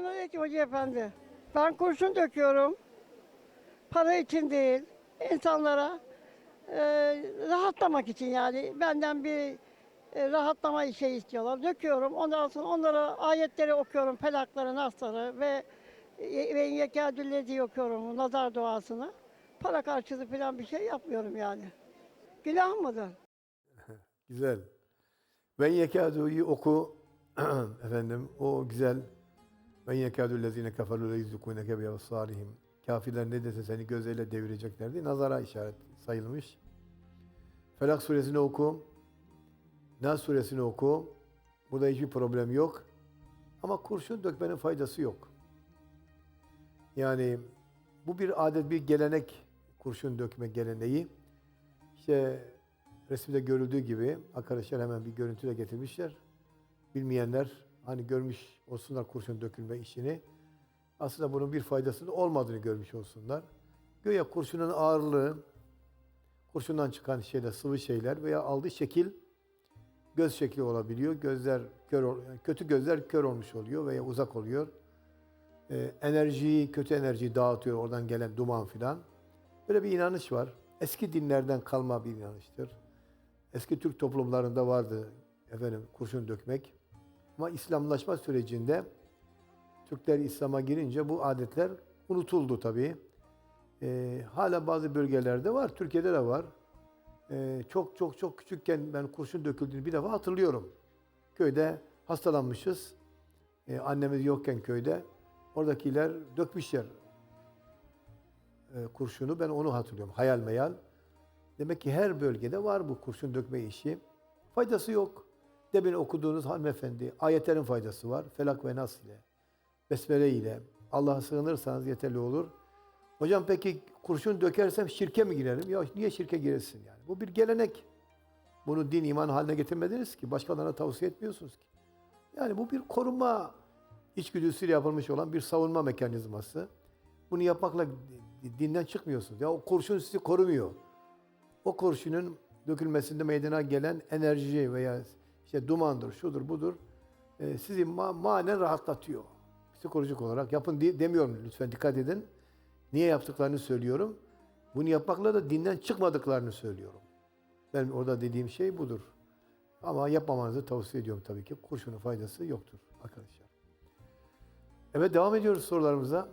Selamünaleyküm Hoca Efendi. Ben kurşun döküyorum. Para için değil, insanlara e, rahatlamak için yani. Benden bir e, rahatlama şey istiyorlar. Döküyorum. Ondan sonra onlara ayetleri okuyorum. Felakları, nasları ve e, ve yekâdüllezi okuyorum. Nazar duasını. Para karşılığı falan bir şey yapmıyorum yani. Günah mıdır? Güzel. Ben yekadu'yu oku. Efendim o güzel. Ben yekadu lezine kafaru le yüzükuneke bi salihim. Kafirler ne dese seni gözleriyle devireceklerdi. Nazara işaret sayılmış. Felak suresini oku. Nas suresini oku. Burada hiçbir problem yok. Ama kurşun dökmenin faydası yok. Yani bu bir adet, bir gelenek kurşun dökme geleneği. İşte resimde görüldüğü gibi arkadaşlar hemen bir görüntü de getirmişler. Bilmeyenler hani görmüş olsunlar kurşun dökülme işini. Aslında bunun bir faydasının olmadığını görmüş olsunlar. Göya kurşunun ağırlığı, kurşundan çıkan şeyler, sıvı şeyler veya aldığı şekil göz şekli olabiliyor. Gözler kör, kötü gözler kör olmuş oluyor veya uzak oluyor. Ee, enerjiyi, kötü enerjiyi dağıtıyor oradan gelen duman filan. Böyle bir inanış var. Eski dinlerden kalma bir inanıştır. Eski Türk toplumlarında vardı efendim kurşun dökmek. Ama İslamlaşma sürecinde Türkler İslam'a girince bu adetler unutuldu tabii. Ee, hala bazı bölgelerde var, Türkiye'de de var. Ee, çok çok çok küçükken ben kurşun döküldüğünü bir defa hatırlıyorum. Köyde hastalanmışız. Ee, annemiz yokken köyde. Oradakiler dökmüşler e, kurşunu. Ben onu hatırlıyorum. Hayal meyal. Demek ki her bölgede var bu kurşun dökme işi. Faydası yok. Demin okuduğunuz hanımefendi, ayetlerin faydası var. Felak ve Nas ile, Besmele ile. Allah'a sığınırsanız yeterli olur. Hocam peki kurşun dökersem şirke mi girerim? Ya niye şirke giresin yani? Bu bir gelenek. Bunu din iman haline getirmediniz ki. Başkalarına tavsiye etmiyorsunuz ki. Yani bu bir koruma içgüdüsüyle yapılmış olan bir savunma mekanizması. Bunu yapmakla dinden çıkmıyorsunuz. Ya o kurşun sizi korumuyor. O kurşunun dökülmesinde meydana gelen enerji veya işte dumandır, şudur, budur e, sizi ma manen rahatlatıyor. Psikolojik olarak yapın diye demiyorum lütfen dikkat edin. Niye yaptıklarını söylüyorum. Bunu yapmakla da dinden çıkmadıklarını söylüyorum. Ben orada dediğim şey budur. Ama yapmamanızı tavsiye ediyorum tabii ki. Kurşunun faydası yoktur arkadaşlar. Evet devam ediyoruz sorularımıza.